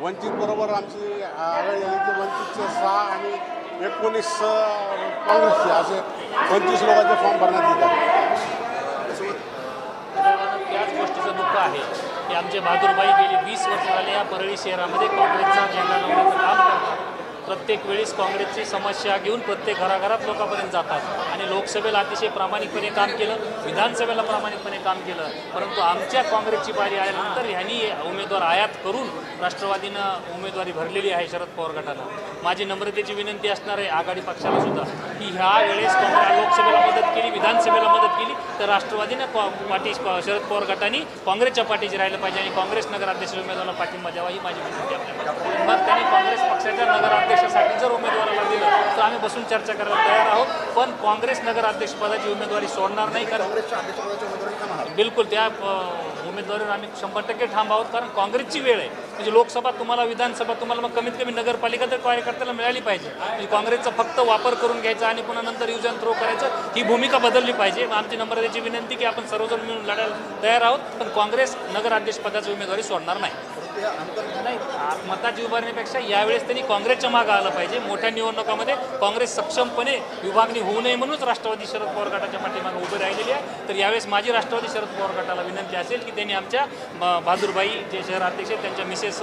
वंचित बरोबर आमची आघाडी की वंचितचे सहा आणि एकोणीस काँग्रेसचे असे पंचवीस लोकांचे फॉर्म भरण्यात येतात त्याच गोष्टीचं दुःख आहे की आमचे बहादूरबाई गेली वीस वर्ष झाले या परळी शहरामध्ये काँग्रेसचा झेंडा लावण्याचं काम करतात. प्रत्येक वेळेस काँग्रेसची समस्या घेऊन प्रत्येक घराघरात लोकांपर्यंत जातात. आणि लोकसभेला अतिशय प्रामाणिकपणे काम केलं विधानसभेला प्रामाणिकपणे काम केलं. परंतु आमच्या काँग्रेसची पारी आल्यानंतर ह्यांनी उमेदवार आयात करून राष्ट्रवादीनं उमेदवारी भरलेली आहे शरद पवार गटाला माझी नम्रतेची विनंती असणार आहे आघाडी पक्षाला सुद्धा. की ह्या वेळेस काँग्रेस लोकसभेला मदत केली विधानसभेला मदत केली तर राष्ट्रवादीनं पाठी शरद पवार गटाने काँग्रेसच्या पाठीशी राहिलं पाहिजे आणि काँग्रेस नगराध्यक्ष उमेदवाराला पाठिंबा द्यावा ही माझी विनंती आपल्याला मग त्यांनी काँग्रेस पक्ष नगराध्यक्षासाठी जर उमेदवाराला दिलं तर आम्ही बसून चर्चा करायला तयार आहोत. पण काँग्रेस नगराध्यक्षपदाची उमेदवारी सोडणार नाही कारण बिलकुल त्या उमेदवारीवर आम्ही शंभर टक्के ठाम आहोत कारण काँग्रेसची वेळ आहे. म्हणजे लोकसभा तुम्हाला विधानसभा तुम्हाला मग कमीत कमी नगरपालिका तर कार्यकर्त्याला मिळाली पाहिजे. म्हणजे काँग्रेसचा फक्त वापर करून घ्यायचा आणि पुन्हा नंतर यूज अँड थ्रो करायचं ही भूमिका बदलली पाहिजे. आमची नम्रतेची विनंती की आपण सर्वजण मिळून लढायला तयार आहोत पण काँग्रेस नगराध्यक्षपदाची उमेदवारी सोडणार नाही. नाही आ- मताची यावेळेस त्यांनी काँग्रेसच्या मागं आलं पाहिजे. मोठ्या निवडणुकामध्ये काँग्रेस सक्षमपणे विभागणी होऊ नये म्हणूनच राष्ट्रवादी शरद पवार गटाच्या पाठीमागे उभे राहिलेली आहे. तर यावेळेस माझी राष्ट्रवादी शरद पवार गटाला विनंती असेल की त्यांनी आमच्या म- बहादूरबाई जे शहराध्यक्ष आहेत त्यांच्या मिसेस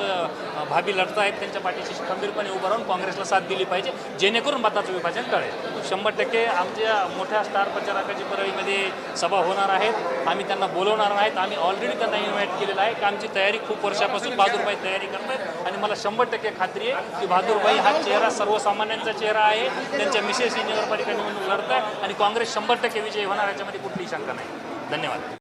भाभी लढता आहेत त्यांच्या पाठीशी खंबीरपणे उभं राहून काँग्रेसला साथ दिली पाहिजे जेणेकरून मताचं विभाजन कळेल शंभर टक्के आमच्या मोठ्या स्टार प्रचारकाची परळीमध्ये सभा होणार आहेत. आम्ही त्यांना बोलवणार नाहीत. आम्ही ऑलरेडी त्यांना इन्व्हाइट केलेलं आहे. की आमची तयारी खूप वर्षापासून बहादूरबाई तयारी करतात आणि मला शंभर टक्के खात्री आहे की बहादूरबाई हा चेहरा सर्वसामान्यांचा चेहरा आहे. त्यांच्या मिसेस ही नगरपालिका निवडणूक लढत आहे आणि काँग्रेस शंभर टक्के विजयी होणार याच्यामध्ये कुठलीही शंका नाही. धन्यवाद.